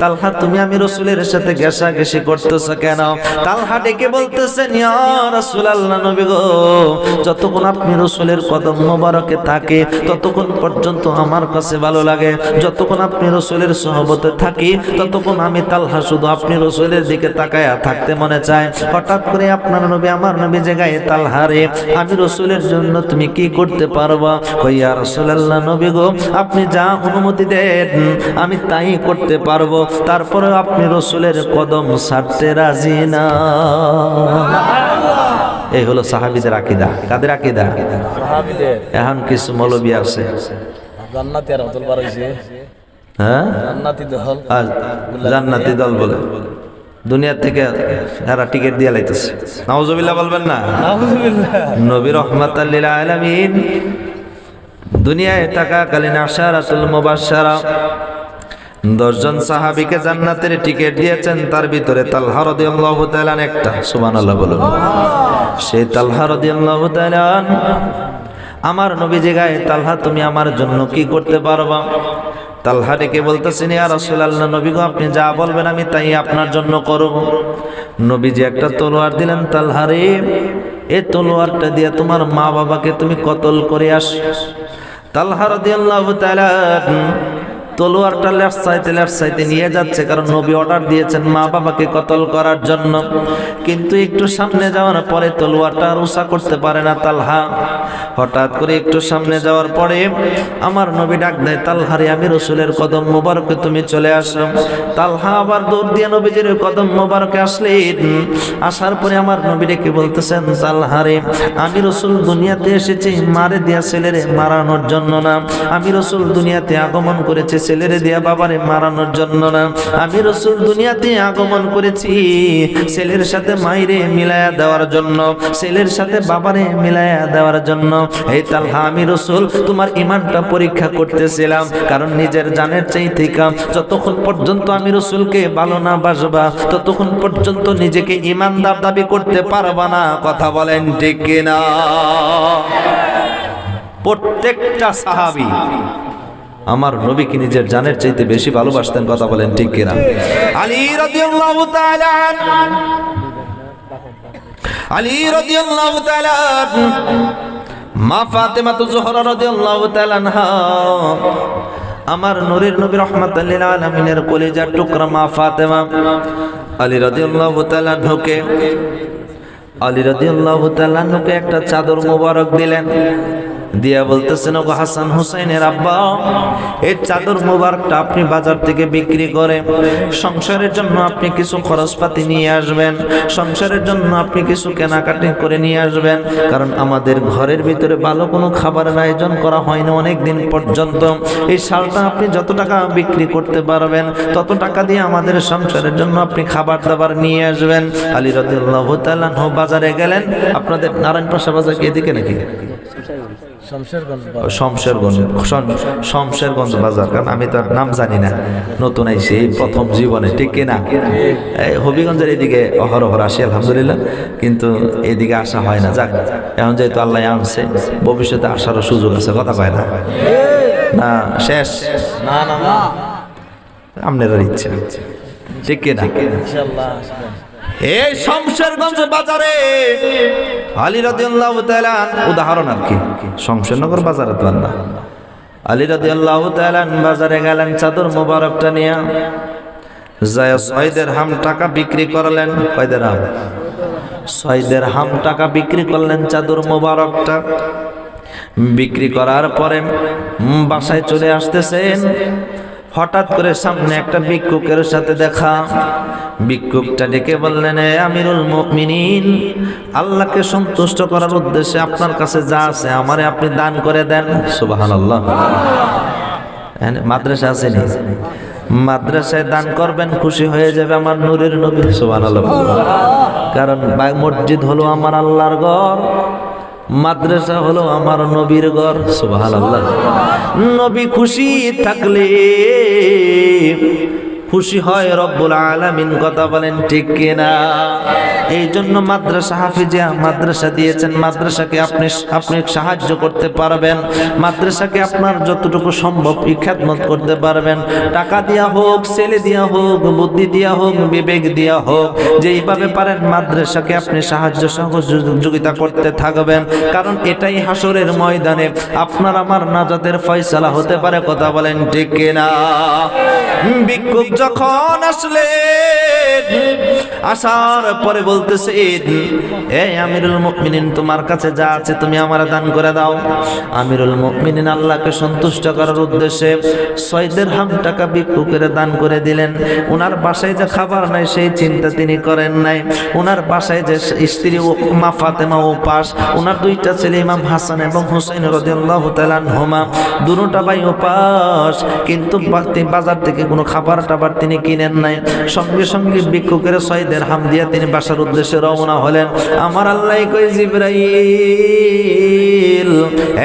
তালহা, তুমি আমি রসুলের সাথে গেসা গেসি করতেছ কেন? তালহা ডেকে বলতেছেন যতক্ষণ আপনি রসুলের কদম মোবারকে থাকে, ততক্ষণ পর্যন্ত আমার কাছে ভালো লাগে। যতক্ষণ আপনি রসুলের সহবতে থাকি, ততক্ষণ আমি তালহা শুধু আপনি রসুলের দিকে তাকায়া থাকতে মনে চায়। হঠাৎ করে আপনার নবী, আমার নবী জায়গায় তালহারে আমি রসুলের জন্য তুমি কি করতে পারবা? কইয়া রসুলাল্লাহ নবী গো, আপনি যা অনুমতি দেন, আমি তাই করতে পারব। তারপরে আপনি রসুলের কদম ছাড়তে রাজি না। এই হলো সাহাবিদের আকিদা। কাদের আকিদা? এখন কিছু মৌলবী আছে। জান্নাতি আর অতুল বার হয়েছে হ্যাঁ? জান্নাতি দল। জান্নাতি দল বলে। দুনিয়া থেকে এরা টিকিট দিয়ে লাইতেছে। নাউজুবিল্লাহ বলবেন না? নবী আলামিন। দুনিয়ায় থাকাকালীন আশারাতুল মুবাশশারা। দশজন সাহাবিকে জান্নাতের টিকিট দিয়েছেন, তার ভিতরে তালহা রাদিয়াল্লাহু তাআলা একটা। সুবহানাল্লাহ বলুন। সেই তালহা রাদিয়াল্লাহু তাআলা আমার নবী জায়গায় তালহা, তুমি আমার জন্য কি করতে পারবা? তালহা ডেকে বলতেছেন, ইয়া রাসূলুল্লাহ নবী গো আপনি যা বলবেন আমি তাই আপনার জন্য করব। নবীজি একটা তলোয়ার দিলেন তালহারে এই তলোয়ারটা দিয়ে তোমার মা বাবাকে তুমি কতল করে আস তালহা রাদিয়াল্লাহু তাআলা তলোয়ারটা লেফট সাইডে লেফট সাইডে নিয়ে যাচ্ছে, কারণ নবী অর্ডার দিয়েছেন মা বাবাকে কতল করার জন্য। কিন্তু একটু সামনে যাওয়ার পরে তলোয়ারটা আর উষা করতে পারে না তালহা। হঠাৎ করে একটু সামনে যাওয়ার পরে আমার নবী ডাক দেয় তালহারে আমি রসুলের কদম মোবারকে তুমি চলে আসো। তালহা আবার দৌড় দিয়ে নবীজির কদম মোবারকে আসলেন। আসার পরে আমার নবী ডেকে বলতেছেন তালহারে আমি রসুল দুনিয়াতে এসেছি, মারে দিয়া ছেলেরে মারানোর জন্য না। আমি রসুল দুনিয়াতে আগমন করেছি ছেলেরে দিয়া বাবারে মারানোর জন্য না। আমি রসুল দুনিয়াতে আগমন করেছি ছেলের সাথে মাইরে মিলায়া দেওয়ার জন্য, ছেলের সাথে বাবারে মিলায়া দেওয়ার জন্য। এই তালহা, আমি রসুল, তোমার ইমানটা পরীক্ষা করতেছিলাম, কারণ নিজের জানের চাই থেকে যতক্ষণ পর্যন্ত আমি রসুলকে ভালো না বাসবা, ততক্ষণ পর্যন্ত নিজেকে ইমানদার দাবি করতে পারবা না। কথা বলেন ঠিক কিনা? প্রত্যেকটা সাহাবী আমার নবীকে নিজের জানের চাইতে বেশি ভালোবাসতেন, কথা বলেন ঠিক কিনা? আলী রাদিয়াল্লাহু তাআলা আলী রাদিয়াল্লাহু তাআলা মা ফাতেমা তো জোহরা রাদিয়াল্লাহু তাআলা আনহা। আমার নূরের নবী রহমাতাল লিল আলামিনের কলিজার টুকরা মা ফাতেমা। আলী রাদিয়াল্লাহু তাআলা ঢোকে আলী রাদিয়াল্লাহু তাআলা ঢোকে একটা চাদর মোবারক দিলেন। দিয়া বলতেছেন, ওগো হাসান হুসাইনের আব্বা, এই চাদর মোবারকটা আপনি বাজার থেকে বিক্রি করে সংসারের জন্য আপনি কিছু খরচপাতি নিয়ে আসবেন, সংসারের জন্য আপনি কিছু কেনাকাটি করে নিয়ে আসবেন। কারণ আমাদের ঘরের ভিতরে ভালো কোনো খাবারের আয়োজন করা হয়নি অনেক দিন পর্যন্ত। এই শালটা আপনি যত টাকা বিক্রি করতে পারবেন, তত টাকা দিয়ে আমাদের সংসারের জন্য আপনি খাবার দাবার নিয়ে আসবেন। আলী আনহু বাজারে গেলেন। আপনাদের নারায়ণ পাশা বাজার এদিকে নাকি? শমশেরগঞ্জ শমশেরগঞ্জ শম- শমশেরগঞ্জ বাজার কারণ আমি তার নাম জানি না। নতুন আইসি প্রথম জীবনে ঠিক কিনা? এই হবিগঞ্জের এদিকে অহরহর আসি আলহামদুলিল্লাহ। কিন্তু এদিকে আসা হয় না যাক। এখন যেহেতু আল্লাহ আনছে ভবিষ্যতে আসারও সুযোগ আছে কথা কয় না? না শেষ? না না আপনার ইচ্ছা। ঠিক কিনা। এই শমশেরগঞ্জ বাজারে আলী রাদিয়াল্লাহু তাআলা উদাহরণ আর কি? শমশেরনগর বাজারে তো না। আলী রাদিয়াল্লাহু তাআলা বাজারে গেলেন, চাদর মোবারকটা নিয়ে। যায় ছয়দের হাম টাকা বিক্রি করলেন। কয়দের হাম। ছয়দের হাম টাকা বিক্রি করলেন, চাদর মোবারকটা। বিক্রি করার পরে বাসায় চলে আসতেছেন। হঠাৎ করে সামনে একটা ভিক্ষুকের সাথে দেখা। ভিক্ষুকটা ডেকে বললেন, "এ আমিরুল মুমিনিন, আল্লাহকে সন্তুষ্ট করার উদ্দেশ্যে আপনার কাছে যা আছে আমারে আপনি দান করে দেন। সুবহানাল্লাহ। মাদ্রাসা আছে নি মাদ্রাসায় দান করবেন, খুশি হয়ে যাবে আমার নূরের নবী, সুবহানাল্লাহ। কারণ মসজিদ হলো আমার আল্লাহর ঘর। মাদ্রাসা হলো আমার নবীর ঘর সুবহানাল্লাহ। নবী খুশি থাকলে খুশি হয় রব্বুল আলামিন, কথা বলেন ঠিক কিনা? এই জন্য মাদ্রাসা হাফিজিয়া মাদ্রাসা দিয়েছেন, মাদ্রাসাকে আপনি আপনি সাহায্য করতে পারবেন, মাদ্রাসাকে আপনার যতটুকু সম্ভব খেদমত করতে পারবেন। টাকা দিয়া হোক, ছেলে দিয়া হোক, বুদ্ধি দিয়া হোক, বিবেক দিয়া হোক, যেইভাবে পারেন মাদ্রাসাকে আপনি সাহায্য সহযোগিতা করতে থাকবেন। কারণ এটাই হাসরের ময়দানে আপনার আমার নাজাতের ফয়সালা হতে পারে, কথা বলেন ঠিক কিনা? ভিক্ষুক যখন আসলেন, আসার পরে বলতেছে এই আমিরুল মুমিনিন, তোমার কাছে যা আছে তুমি আমার দান করে দাও। আমিরুল মুমিনিন আল্লাহকে সন্তুষ্ট করার উদ্দেশ্যে ছয়দের হাম টাকা ভিক্ষুকের দান করে দিলেন। ওনার বাসায় যে খাবার নাই, সেই চিন্তা তিনি করেন নাই। ওনার বাসায় যে স্ত্রী মা ফাতেমা উপাস ওনার দুইটা ছেলে ইমাম হাসান এবং হুসাইন রাদিয়াল্লাহু তাআলা হোমা দুটোটা ভাই উপাস, কিন্তু বাজার থেকে কোনো খাবার টাবার তিনি কিনেন নাই। সঙ্গে সঙ্গে ভিক্ষুকের সয়দের হাম দিয়া তিনি বাসার উদ্দেশ্যে রওনা হলেন। আমার আল্লাহ কই জিব্রাইল,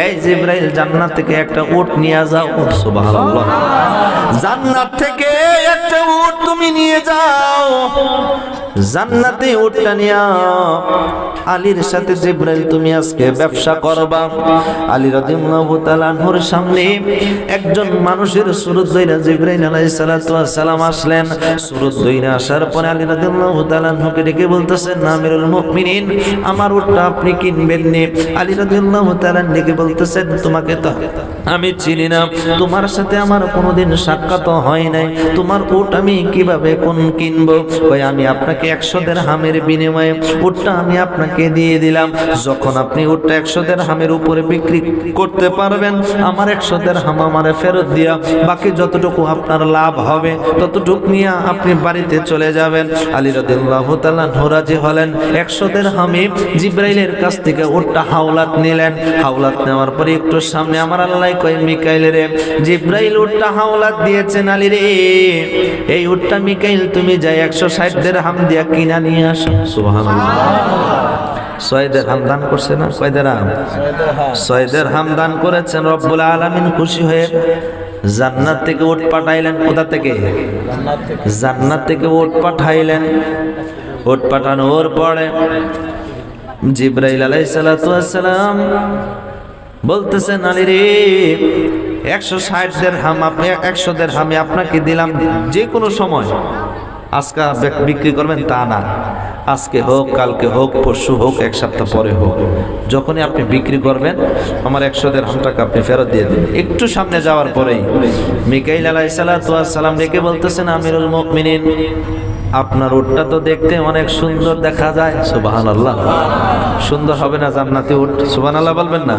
এই জিব্রাইল, জান্নাত থেকে একটা উট নিয়ে যাও। সুবহানাল্লাহ। জান্নাত থেকে একটা উট তুমি নিয়ে যাও। জান্নাতে উটটা নিয়া। আলীর সাথে জিব্রাইল, তুমি আজকে ব্যবসা করবা। আলী রাদিয়াল্লাহু তাআলা আনহুর সামনে একজন মানুষের সুরত দইরা জিব্রাইল আলাইহিস সালাতু সালাম আসলেন। সুরত দইরা আসার পরে আলী রাদিয়াল্লাহু তাআলা আনহুকে ডেকে বলতেছেন আমিরুল মুমিনিন, আমার উটটা আপনি কিনবেন নি। আলী রাদিয়াল্লাহু তাআলা ডেকে বলতেছেন, তোমাকে তো আমি চিনি না, তোমার সাথে আমার কোনোদিন সাক্ষাৎ হয় নাই। তোমার উট আমি কীভাবে কোন কিনবো? কই, আমি আপনাকে একশো দের হামের বিনিময়ে উটটা আমি আপনাকে দিয়ে দিলাম। যখন আপনি উটটা একশো দের হামের উপরে বিক্রি করতে পারবেন, আমার একশো দের হাম আমারে ফেরত দিয়া বাকি যতটুকু আপনার লাভ হবে, ততটুকু নিয়ে আপনি বাড়িতে চলে যাবেন। আলী রাদিয়াল্লাহু তাআলা নোরাজি হলেন। একশো দের হামি জিব্রাইলের কাছ থেকে উটটা হাওলাত নিলেন। হাওলাত নেওয়ার পরে একটু সামনে আমার আল্লাহ কই মিকাইল রে, জিব্রাইল উটটা হাওলাত দিয়েছেন আলী রে। এই উটটা মিকাইল, তুমি যাই একশো ষাট দের হাম দিয়া কিনা নিয়ে আসো। সুবহানাল্লাহ। ছয়দের হাম? দান করেছেন খুশি হয়ে জান্নাত থেকে পাঠাইলেন কোথা থেকে? জান্নাত থেকে পাঠাইলেন। বলতেছেন, আলী রে, একশো ষাট দের হাম আপনি, একশো দের হামে আপনাকে দিলাম যে কোনো সময়। আজকে বিক- বিক্রি করবেন তা না। আজকে হোক, কালকে হোক, পরশু হোক, এক সপ্তাহ পরে হোক। যখনই আপনি বিক্রি করবেন, আমার একশো দেড় টাকা আপনি ফেরত দিয়ে দিন একটু সামনে যাওয়ার পরেই মিকাইল আলাইসালাম ডেকে বলতেছেন, আমিরুল মুমিনিন। আপনার উটটা তো দেখতে অনেক সুন্দর দেখা যায়। সুবাহান আল্লাহ সুন্দর হবে না জান্নাতি উট? সুবাহান আল্লাহ বলবেন না।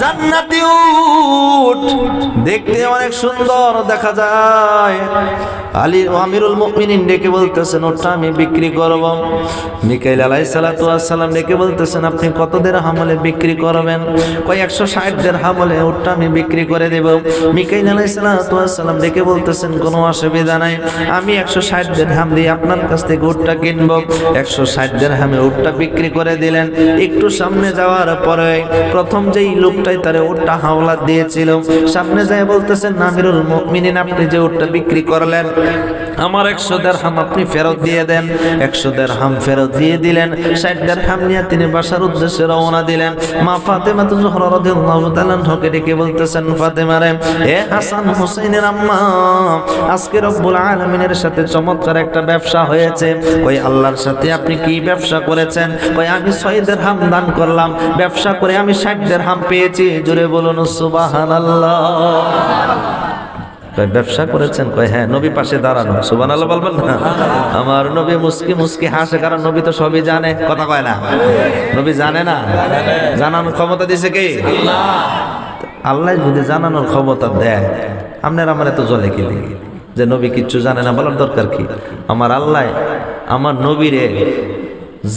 জান্নাতি উট দেখতে অনেক সুন্দর দেখা যায়। আলী আমিরুল মুমিনিন ডেকে বলতেছেন ওটা আমি বিক্রি করব। মিকাইল আলাইহিস সালাতু ওয়াস সালাম ডেকে বলতেছেন, আপনি কত দের হামলে বিক্রি করবেন? কয়, একশো ষাট দের হামলে ওটা আমি বিক্রি করে দেব। মিকাইল আলাইহিস সালাতু ওয়াস সালাম ডেকে বলতেছেন, কোনো অসুবিধা নাই। আমি একশো ষাট দের হাম আপনার কাছ থেকে উটটা কিনব। একশো ষাট দের হামে উটটা বিক্রি করে দিলেন। একটু সামনে যাওয়ার পরে প্রথম যেই লোকটাই তার উটটা হাওলা দিয়েছিল, সামনে যায় বলতেছেন নামিরুল মিনিন আপনি যে উটটা বিক্রি করলেন আমার একশো দেড় হাম আপনি ফেরত দিয়ে দেন, একশো দেড় হাম ফেরত দিয়ে দিলেন, ষাট দেড় হাম নিয়ে তিনি বাসার উদ্দেশ্যে রওনা দিলেন। মা ফাতেমা তো জহরা ঢোকে ডেকে বলতেছেন, ফাতেমা রে, এ হাসান হুসাইনের আম্মা, আজকে রব্বুল আলামিনের সাথে চমৎকার একটা ব্যবসা হয়েছে। ওই আল্লাহর সাথে আপনি কি ব্যবসা করেছেন? ওই আমি ছয় দেড়হাম দান করলাম, ব্যবসা করে আমি ষাট দেড়হাম পেয়েছি। জোরে বলুন, সুবহানাল্লাহ। কয়, ব্যবসা করেছেন? কয় হ্যাঁ নবী পাশে দাঁড়ানো। সুবান আল্লাহ বলবেন না? আমার নবী মুস্কি মুস্কি হাসে, কারণ নবী তো সবই জানে। কথা কয় না? নবী জানে না? জানানোর ক্ষমতা দিছে কে? আল্লাহ যদি জানানোর ক্ষমতা দেয়, আপনার আমার এত জলে কি যে নবী কিচ্ছু জানে না, বলার দরকার কি? আমার আল্লাহ, আমার নবীরে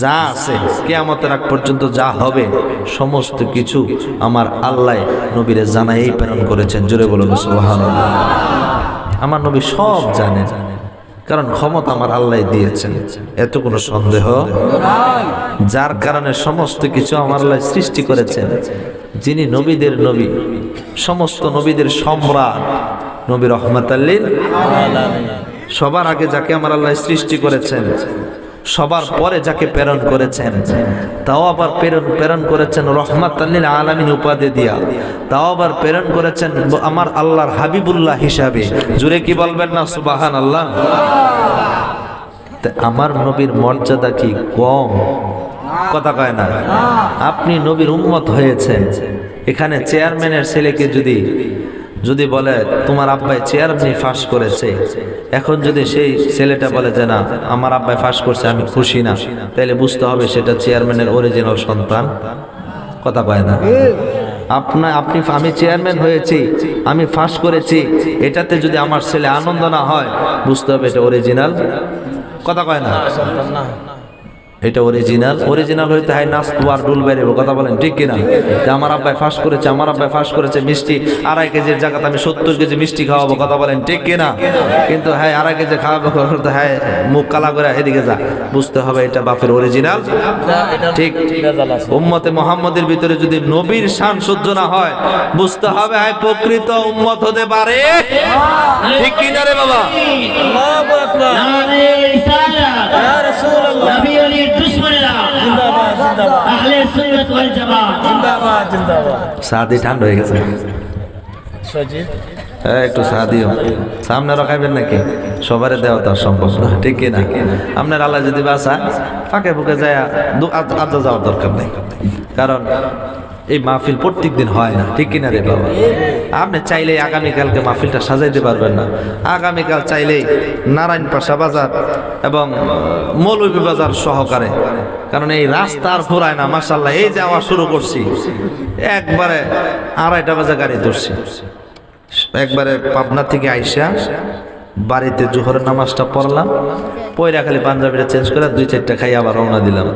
যা আছে, কেয়ামতের আগ পর্যন্ত যা হবে, সমস্ত কিছু আমার আল্লাহ নবীরে জানাই প্রেরণ করেছেন। জোরে বলুন, সুবহানাল্লাহ। আমার নবী সব জানে, কারণ ক্ষমতা আমার আল্লাহ দিয়েছেন। এত কোনো সন্দেহ যার কারণে সমস্ত কিছু আমার আল্লাহ সৃষ্টি করেছেন। যিনি নবীদের নবী, সমস্ত নবীদের সম্রাট, নবী রহমত আল্লীর সবার আগে যাকে আমার আল্লাহ সৃষ্টি করেছেন সবার পরে যাকে প্রেরণ করেছেন, তাও আবার প্রেরণ প্রেরণ করেছেন রহমাত আলমিন উপাধি দিয়া। তাও আবার প্রেরণ করেছেন আমার আল্লাহর হাবিবুল্লাহ হিসাবে। জুড়ে কি বলবেন না? সুবাহান আল্লাহ আমার নবীর মর্যাদা কি কম? কথা কয় না। আপনি নবীর উম্মত হয়েছেন। এখানে চেয়ারম্যানের ছেলেকে যদি যদি বলে, তোমার আব্বাই চেয়ারম্যানই ফাঁস করেছে। এখন যদি সেই ছেলেটা বলে যে, না, আমার আব্বাই ফাঁস করছে, আমি খুশি না তাহলে বুঝতে হবে সেটা চেয়ারম্যানের অরিজিনাল সন্তান। কথা কয় না। আপনার আপনি আমি চেয়ারম্যান হয়েছি, আমি ফাঁস করেছি, এটাতে যদি আমার ছেলে আনন্দ না হয়, বুঝতে হবে এটা অরিজিনাল কথা কয় না। এটা অরিজিনাল অরিজিনাল হইতে হয় নাচবো আর ডুল বেরোবো কথা বলেন ঠিক কিনা? যে আমার আব্বাই ফাঁস করেছে আমার আব্বাই ফাঁস করেছে মিষ্টি। আড়াই কেজির জায়গাতে আমি সত্তর কেজি মিষ্টি খাওয়াবো কথা বলেন ঠিক কিনা? কিন্তু হ্যাঁ আড়াই কেজি খাওয়াবো হ্যাঁ মুখ কালা করে এদিকে যা বুঝতে হবে এটা বাপের অরিজিনাল ঠিক। আছে উম্মতে মোহাম্মদের ভিতরে যদি নবীর শান সহ্য না হয় বুঝতে হবে হ্যাঁ প্রকৃত উম্মত হতে পারে। ঠিক কিনা রে বাবা? আল্লাহু আকবার। সাদি ঠান্ডা হয়ে গেছে। হ্যাঁ একটু চা দিও সামনে রাখাইবেন নাকি? সবারে দেওয়া তার সম্ভব না। ঠিক কিনা আপনার আল্লাহ যদি বাসা ফাঁকে ফুঁকে যায় আদা যাওয়ার দরকার নেই। কারণ এই মাহফিল প্রত্যেক দিন হয় না। ঠিক কিনা রে বাবা? আপনি চাইলে আগামীকালকে মাহফিলটা সাজাইতে পারবেন না। আগামীকাল চাইলে নারায়ণ পাশা বাজার এবং মৌলভী বাজার সহকারে। কারণ এই রাস্তার ফুরায় না মাসাল্লাহ এই যাওয়া শুরু করছি, একবারে আড়াইটা বাজে গাড়ি ধরছি। একবারে পাবনা থেকে আইসা বাড়িতে জোহরের নামাজটা পড়লাম পয়রা খালি পাঞ্জাবিটা চেঞ্জ করে দুই চারটা খাই আবার রওনা দিলাম।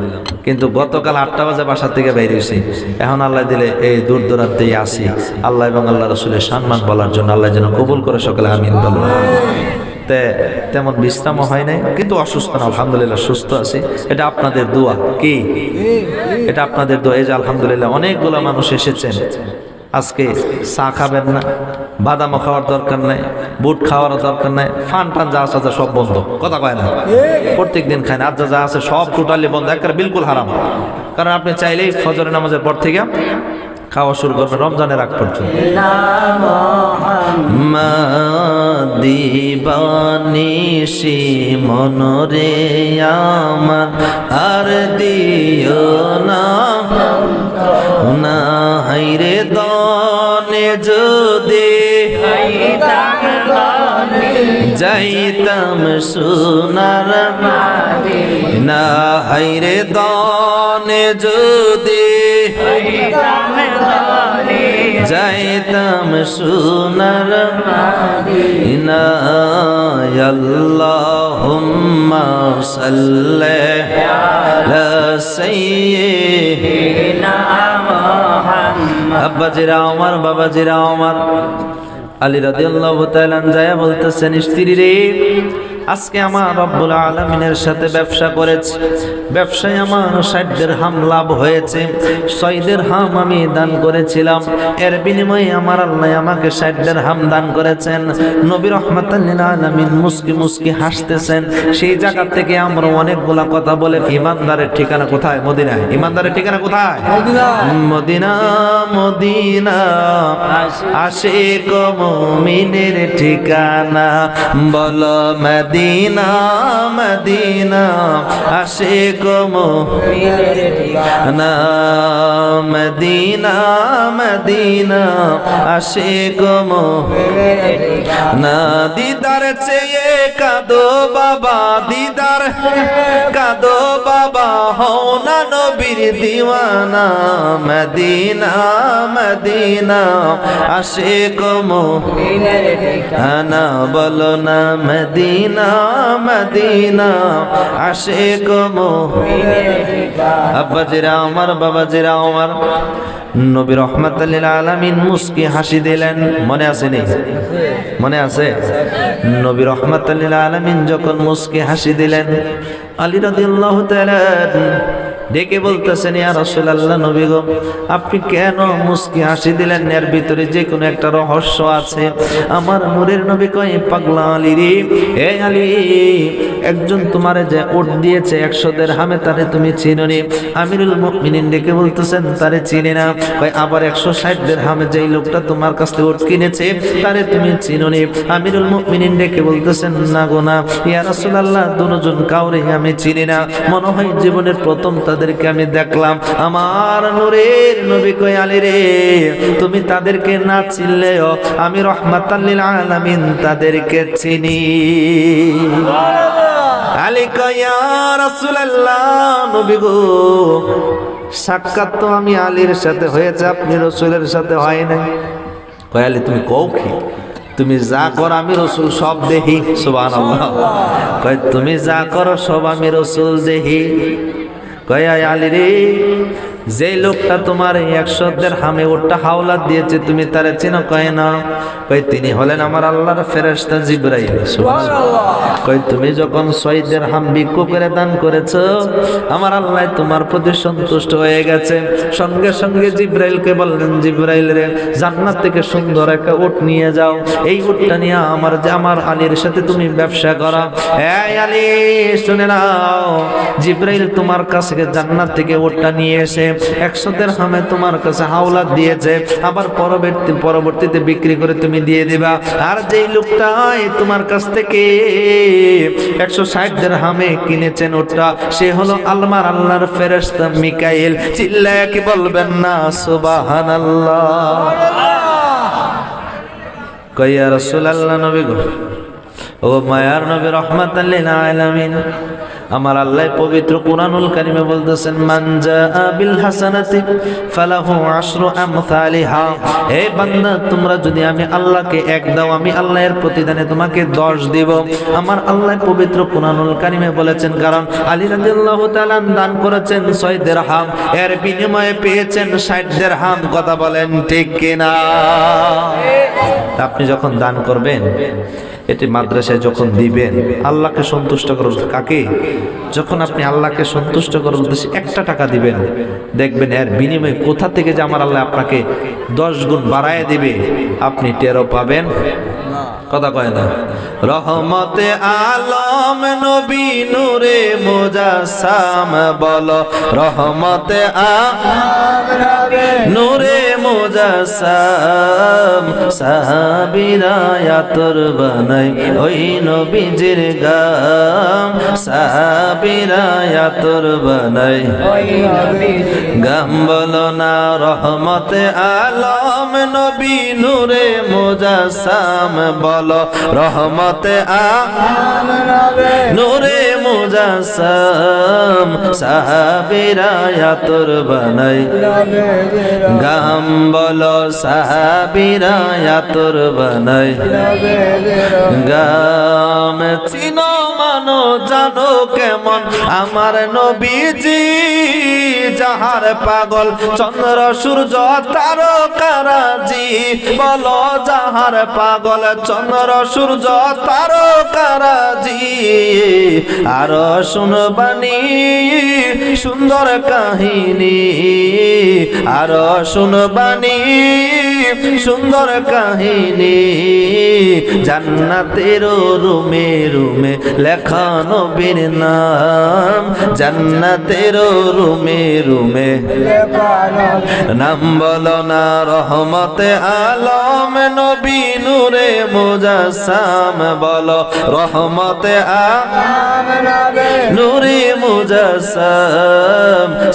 কিন্তু গতকাল আটটা বাজে বাসা থেকে বেরিয়েছি। এখন আল্লাহ দিলে এই দূর দূরান্তেই আসি আল্লাহ এবং আল্লাহ রসুলের সম্মান বলার জন্য আল্লাহ যেন কবুল করে সকালে আমিন বলো তেমন বিশ্রামও হয় নাই, কিন্তু অসুস্থ না, আলহামদুলিল্লাহ সুস্থ আছি। এটা আপনাদের দোয়া, কি? এটা আপনাদের দোয়া। এই যে আলহামদুলিল্লাহ অনেকগুলো মানুষ এসেছেন। আজকে চা খাবেন না, বাদামও খাওয়ার দরকার নাই, বুট খাওয়ার দরকার নাই, ফান টান যা আছে সব বন্ধ, কথা কয় না। প্রত্যেক দিন খায় না, আর যা যা আছে সব টোটালি বন্ধ, একেবারে বিলকুল হারাম। কারণ আপনি চাইলেই ফজরের নামাজের পর থেকে খাওয়া শুরু করবেন, রমজানের আগ পর্যন্ত। মনরে আমার, আর দিও না। না যদি যাইতাম সোনার না হাইরে দনে যদি যাইতাম সোনার আল্লাহুম্মা সাল্লি আলা সাইয়্যিদিনা আব্বাজিরা আমার বাবাজিরা আমার আলী রাদিয়াল্লাহু তাআলা যায় বলতেছেন, স্ত্রী রে আজকে আমার রব্বুল আলমিনের সাথে ব্যবসা করেছি। ব্যবসায় আমার ষাটদের হাম লাভ হয়েছে। ছয়দের হাম আমি দান করেছিলাম। এর বিনিময়ে আমার আল্লাহ আমাকে ষাটদের হাম দান করেছেন। নবী রহমাতাল্লিল আলমিন মুস্কি মুস্কি হাসতেছেন। সেই জায়গা থেকে আমরা অনেকগুলা কথা বলে ইমানদারের ঠিকানা কোথায়? মদিনায়। ইমানদারের ঠিকানা কোথায়? মদিনা। মদিনা আশেক মুমিনের ঠিকানা। বল মদিনা মদিনা, আশেক মুমিনের না মদিনা মদিনা, আশেক গোমো না দিদার চেয়ে কাদো বাবা, দিদার কাদো বাবা, হও না নবীর দিওয়ানা, মদিনা মদিনা মুমিনের ঠিকানা বলো না, মদিনা মদিনা মুমিনের ঠিকানা। আব্বাজিরা আমার বাবাজিরা আমার নবী রহমাতাল্লিল আলামিন মুস্কি হাসি দিলেন। মনে আছে নি? মনে আছে? নবী রহমাতাল্লিল আলামিন যখন মুস্কি হাসি দিলেন, আলী রাদিয়াল্লাহু ডেকে বলতেছেন, ইয়া রাসূলুল্লাহ, নবী গো, আপনি কেন মুস্কি হাসি দিলেন? এর ভিতরে যে কোনো একটা রহস্য আছে। আমার নূরের নবী কয়, পাগলা আলী রে, এ আলী একজন তোমারে যে ওট দিয়েছে একশো দের হামে তারে তুমি চিনোনি। আমিরুল মুমিনিন ডেকে বলতেছেন, তারে চিনি না। কয়, আবার একশো ষাট দের হামে যেই লোকটা তোমার কাছ থেকে ওট কিনেছে, তারে তুমি চিনোনি। আমিরুল মুমিনিন ডেকে বলতেছেন, না গো না, ইয়া রাসূলুল্লাহ, দুজন কাউরে আমি চিনি না। মনে হয় জীবনের প্রথম তাদেরকে আমি দেখলাম। আমার নূরের নবী কয়, আলী রে, তুমি তাদেরকে না চিনলেও আমি রহমাতাল্লিল আলামিন তাদেরকে চিনি। গো। তো আমি আলীর সাথে সাথে হয় তুমি কও কি? তুমি যা কর আমি রসুল সব দেহি সুবান তুমি যা করো সব আমি রসুল দেহি। কয় আলী রে যে লোকটা তোমার একশো হামে ওটা হাওলা দিয়েছে তুমি তারে চেনো? কয় না। কই তিনি হলেন আমার আল্লাহর ফেরেশতা জিব্রাইল। কই তুমি যখন ছয়দের হাম ভিক্ষ করে দান করেছ আমার আল্লাহ তোমার প্রতি সন্তুষ্ট হয়ে গেছে। সঙ্গে সঙ্গে জিব্রাইলকে বললেন জিব্রাইল রে জান্নাত থেকে সুন্দর একটা উট নিয়ে যাও। এই উটটা নিয়ে আমার যে আমার আলীর সাথে তুমি ব্যবসা করা। এই আলী শুনে নাও জিব্রাইল তোমার কাছে জান্নাত থেকে উটটা নিয়ে এসে একশো হামে তোমার কাছে হাওলাত দিয়েছে, আবার পরবর্তী পরবর্তীতে বিক্রি করে তুমি দিয়ে দিবা। আর যেই লোকটা তোমার কাছ থেকে একশো ষাট দের হামে কিনেছেন ওটা সে হলো আলমার আল্লাহর ফেরেস্তা মিকাইল। চিল্লায় কি বলবেন না? সুবাহান কইয়া রসুল আল্লাহ নবী গো, ও মায়ার নবী রহমাত আলামিন। আমার আল্লাহ পবিত্র কুরআনুল কারিমে বলতেছেন, মান জাআ বিল হাসানাতি ফালাহু আশরু আমসালিহা। হে বান্দা, তোমরা যদি আমি আল্লাহকে এক দাও, আমি আল্লাহর প্রতিদানে তোমাকে 10 দেব। আমার আল্লাহ পবিত্র কুরআনুল কারিমে বলেছেন, কারণ আলী রাদিয়াল্লাহু তাআলা দান করেছেন 6 দিরহাম, এর বিনিময়ে পেয়েছেন 60 দিরহাম। কথা বলেন ঠিক কিনা? আপনি যখন দান করবেন এটি মাদ্রাসায় যখন দিবেন, আল্লাহকে সন্তুষ্ট করুন। কাকে? যখন আপনি আল্লাহকে সন্তুষ্ট করার উদ্দেশ্যে একটা টাকা দিবেন। দেখবেন এর বিনিময়ে কোথা থেকে যে আমার আল্লাহ আপনাকে দশ গুণ বাড়ায় দিবে, আপনি টেরও পাবেন। কথা কয় না। রহমতে আলম নবী নূরে মোজাসাম বল, রহমতে আলম নূরে মোজাসাম সাহাবিরা আতর বানাই ওই নবীজির গাম, সাহাবিরা আতর বানাই। গাম বলো না, রহমতে আলম নবী নূরে মোজাসাম, বলো রহমতে আলম নূরে মোজাসাম সাহাবিরা আতর বানাই। গাম বলো সাহাবিরা আতর বানাই। গাম চিনো মানো জানো কেমন? আমার নবীজি যাহার পাগল, চন্দ্র, সূর্য, তারকারাজি। বলো, যাহার পাগল, চন্দ্র, সূর্য, তারকারাজি। আর শুনবানি সুন্দর কাহিনী, আর শুনবানি সুন্দর কাহিনী, জান্নাতের রুমে রুমে লেখা নবীর নাম। জান্নাতের রুমে রুমে নাম বলো না, রহমতে আলম নবী নূরে মুজাসাম বলো, রহমতে আলম নূরে মুজাসাম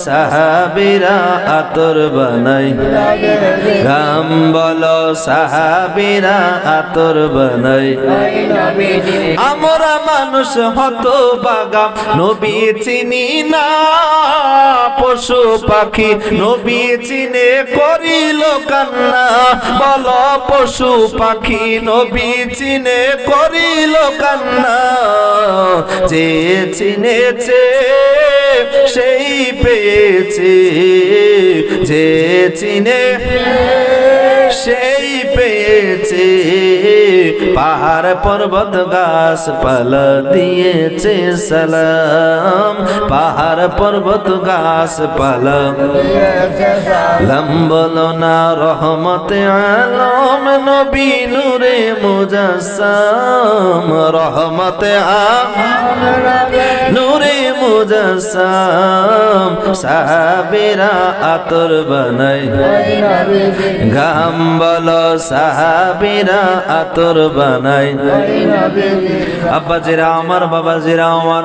সাহাবিরা আতর বানাই। গাম বলো, সাহাবিরা আতর বানাই। আমরা মানুষ হত বাগাম নবী চিনি না পশু পাখি। নবী চিনে করিল কান্না, বল পশু পাখি। নবী চিনে করিল কান্না, যে চিনেছে সেই পেয়েছে যে চিনে সেই পেয়েছে। পাহাড় পর্বত গাছ পালা দিয়েছে সালাম। পাহাড় পর্বত গাছ পালা লম্বলো না রহমতে আলম নবী নূরে মুজাসসাম রহমতে নূরে মুজাসসাম সাহাবিরা আতর বানাই গাম বলো সাহাবিরা আতর বানাই আব্বাজিরা আমার বাবাজিরা আমার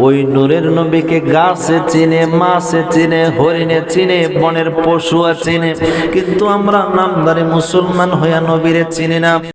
ওই নূরের নবীকে গাছে চিনে, মাছে চিনে, হরিণে চিনে, বনের পশুয়া চিনে। কিন্তু আমরা নামদারি মুসলমান হইয়া নবীরে চিনি না।